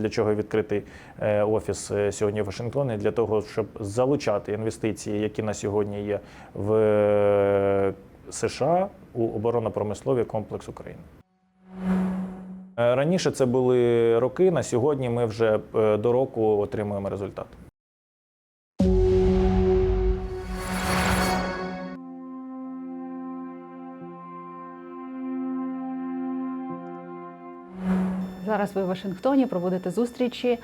для чого відкритий е, офіс е, сьогодні в Вашингтоні, для того, щоб залучати інвестиції, які на сьогодні є в е, США у оборонно-промисловий комплекс України. Раніше це були роки. На сьогодні ми вже до року отримуємо результат. Зараз ви в Вашингтоні проводите зустрічі.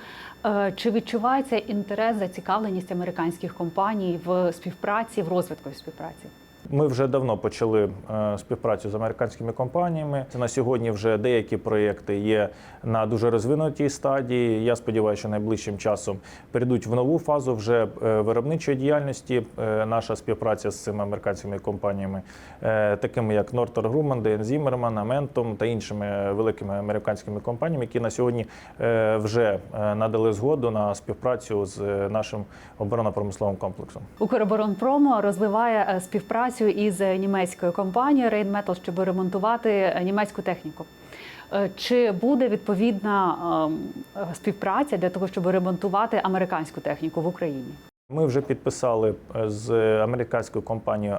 Е, Чи відчувається інтерес, зацікавленість американських компаній в співпраці, в розвитку співпраці? Ми вже давно почали е, співпрацю з американськими компаніями. На сьогодні вже деякі проєкти є на дуже розвинутій стадії. Я сподіваюся, що найближчим часом перейдуть в нову фазу вже е, виробничої діяльності. Е, Наша співпраця з цими американськими компаніями, такими як Northrop Grumman, DN Zimmerman, Amentum та іншими великими американськими компаніями, які на сьогодні вже надали згоду на співпрацю з нашим оборонно-промисловим комплексом. Укроборонпром розвиває е, співпрацю із німецькою компанією Rheinmetall, щоб ремонтувати е, німецьку техніку. Е, Чи буде відповідна ем, е, співпраця для того, щоб ремонтувати американську техніку в Україні? Ми вже підписали е, з американською компанією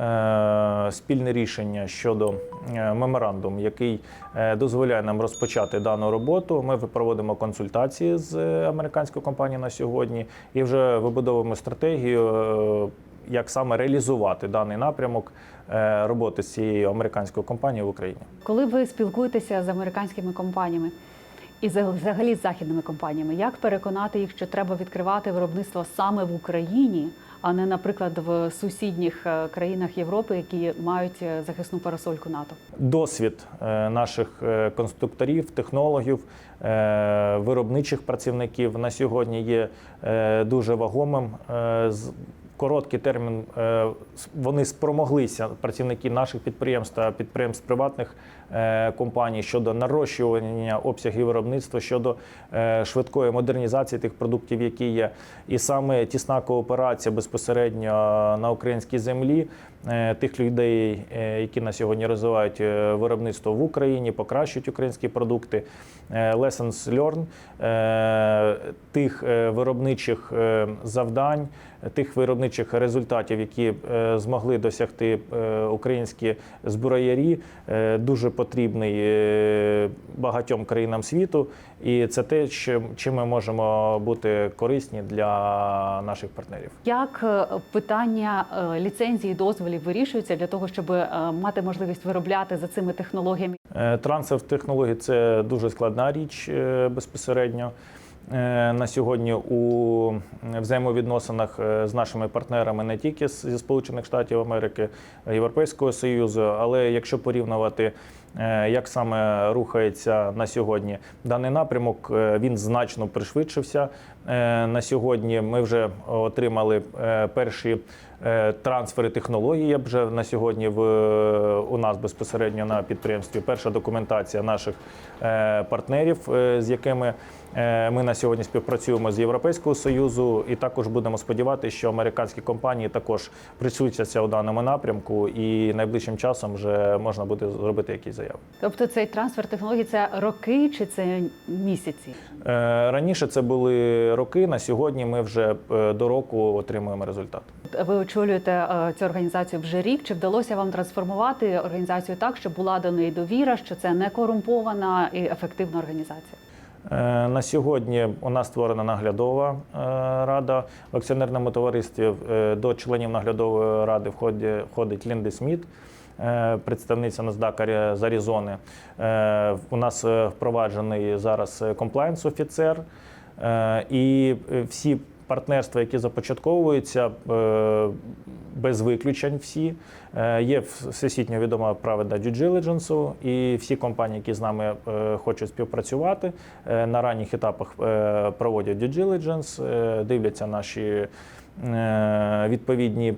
е, спільне рішення щодо е, меморандуму, який е, дозволяє нам розпочати дану роботу. Ми проводимо консультації з е, американською компанією на сьогодні і вже вибудовуємо стратегію, е, як саме реалізувати даний напрямок е, роботи з цією американською компанією в Україні. Коли ви спілкуєтеся з американськими компаніями і за- взагалі з західними компаніями, як переконати їх, що треба відкривати виробництво саме в Україні, а не, наприклад, в сусідніх е, країнах Європи, які мають е, захисну парасольку НАТО? Досвід наших конструкторів, технологів, виробничих працівників на сьогодні є дуже вагомим. Короткий термін е, вони спромоглися працівники наших підприємств та підприємств приватних компаній щодо нарощування обсягів виробництва, щодо е, швидкої модернізації тих продуктів, які є, і саме тісна кооперація безпосередньо на українській землі е, тих людей, е, які на сьогодні розвивають е, виробництво в Україні, покращують українські продукти. е, Lessons learned, е, тих е, виробничих е, завдань, тих виробничих результатів, які е, змогли досягти е, українські зброярі, е, дуже потрібний е, багатьом країнам світу. І це те, чим ми можемо бути корисні для наших партнерів. Як е, питання е, ліцензії, дозволів вирішується для того, щоб мати можливість виробляти за цими технологіями? Трансфер технологій це дуже складна річ безпосередньо. На сьогодні у взаємовідносинах з нашими партнерами не тільки зі Сполучених Штатів Америки, Європейського Союзу, але якщо порівнювати, як саме рухається на сьогодні даний напрямок, е, він значно пришвидшився. Е, На сьогодні ми вже отримали е, перші е, трансфери технологій. Б вже на сьогодні в у нас безпосередньо на підприємстві перша документація наших е, партнерів, е, з якими е, ми на сьогодні співпрацюємо з Європейського союзу, і також будемо сподіватися, що американські компанії також присутяться у даному напрямку, і найближчим часом вже можна буде зробити якісь заяви. Тобто цей трансфер технологій це роки чи це місяці? Е, Раніше це були роки. На сьогодні ми вже е, до року отримуємо результат. Ви очолюєте е, цю організацію вже рік. Чи вдалося вам трансформувати організацію так, щоб була до неї довіра, що це не корумпована і ефективна організація? Е, На сьогодні у нас створена наглядова е, рада в акціонерному товаристві. Е, До членів наглядової ради входить, Лінди Сміт, е, представниця NASDAQ з Аризони. Е, У нас е, впроваджений зараз комплаєнс офіцер. І е, всі партнерства, які започатковуються, е, без виключень всі. Е, Є всесвітньо відома правда due diligence, і всі компанії, які з нами е, хочуть співпрацювати, на ранніх етапах проводять due diligence, дивляться наші відповідні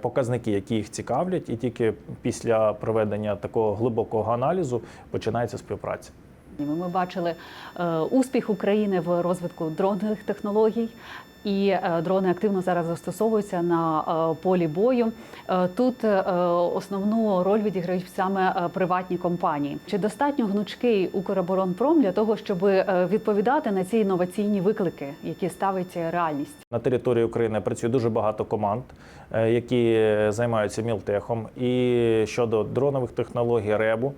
показники, які їх цікавлять, і тільки після проведення такого глибокого аналізу починається співпраця. Ми бачили е, успіх України в розвитку дронних технологій. І е, дрони активно зараз застосовуються на е, полі бою. Тут основну роль відіграють саме приватні компанії. Чи достатньо гнучкий Укроборонпром для того, щоб відповідати на ці інноваційні виклики, які ставить реальність? На території України працює дуже багато команд, які займаються мілтехом. І щодо дронових технологій РЕБу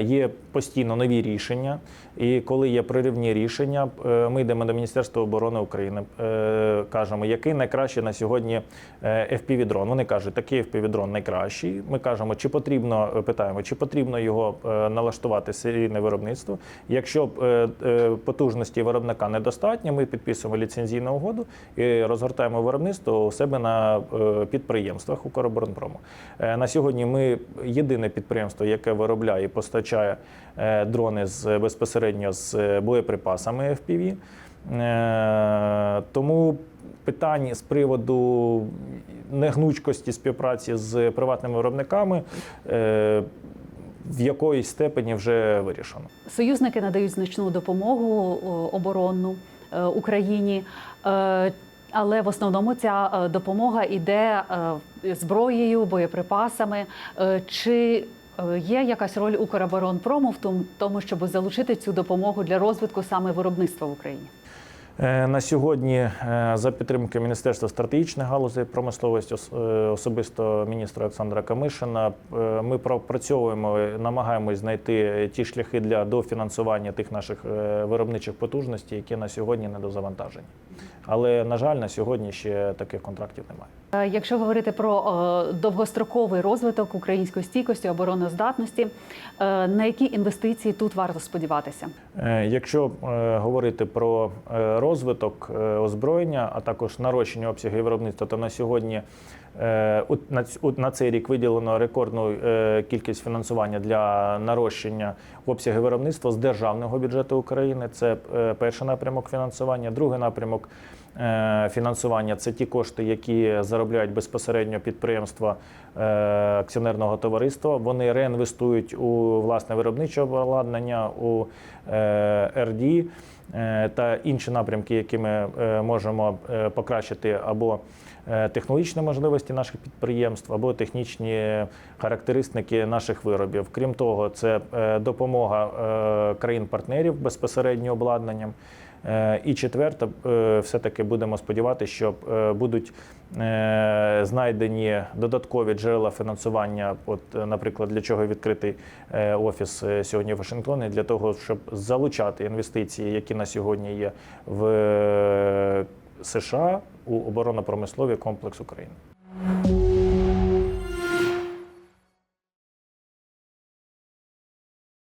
є постійно нові рішення. І коли є проривні рішення, е, ми йдемо до Міністерства оборони України, е, кажемо, який найкращий на сьогодні е, FPV-дрон. Вони кажуть, такий FPV-дрон найкращий. Ми кажемо, чи потрібно питаємо, чи потрібно його е, налаштувати серійне виробництво. Якщо е, е, потужності виробника недостатньо, ми підписуємо ліцензійну угоду і розгортаємо виробництво у себе на е, підприємствах Укроборонпрому. Е, На сьогодні ми єдине підприємство, яке виробляє і постачає е, дрони з безпосередньо з е, боєприпасами FPV. Е, Тому питань з приводу негнучкості співпраці з приватними виробниками в якоїсь степені вже вирішено. Союзники надають значну допомогу оборонну Україні. Але в основному ця допомога йде зброєю, боєприпасами. Чи є якась роль Укроборонпрому в тому- щоб залучити цю допомогу для розвитку саме виробництва в Україні? Е, На сьогодні е, за підтримки Міністерства стратегічних галузей промисловості, ос- е, особисто міністра Олександра Камишина, е, ми пропрацьовуємо, намагаємось знайти ті шляхи для дофінансування тих наших е, виробничих потужностей, які на сьогодні недозавантажені. Але на жаль, на сьогодні ще таких контрактів немає. Е, Якщо говорити про е, довгостроковий розвиток української стійкості, обороноздатності, е, на які інвестиції тут варто сподіватися? Якщо говорити про розвиток озброєння, а також нарощення обсягів виробництва, то на сьогодні у- на цей рік виділено рекордну е, кількість фінансування для нарощення обсягів виробництва з державного бюджету України. Це е, перший напрямок фінансування. Другий напрямок е, фінансування це ті кошти, які заробляють безпосередньо підприємства е, акціонерного товариства. Вони реінвестують у власне виробниче обладнання, у е, РД е, та інші напрямки, які ми е, можемо е, покращити або е, технологічні можливості наших підприємств, або технічні характеристики наших виробів. Крім того, це е, допомога е, країн-партнерів безпосередньо обладнанням. Е, І четверте, е, все-таки будемо сподіватися, що е, будуть е, знайдені додаткові джерела фінансування. От, е, наприклад, для чого відкритий е, офіс е, сьогодні в Вашингтоні, для того, щоб залучати інвестиції, які на сьогодні є в е, США у оборонно-промисловий комплекс України.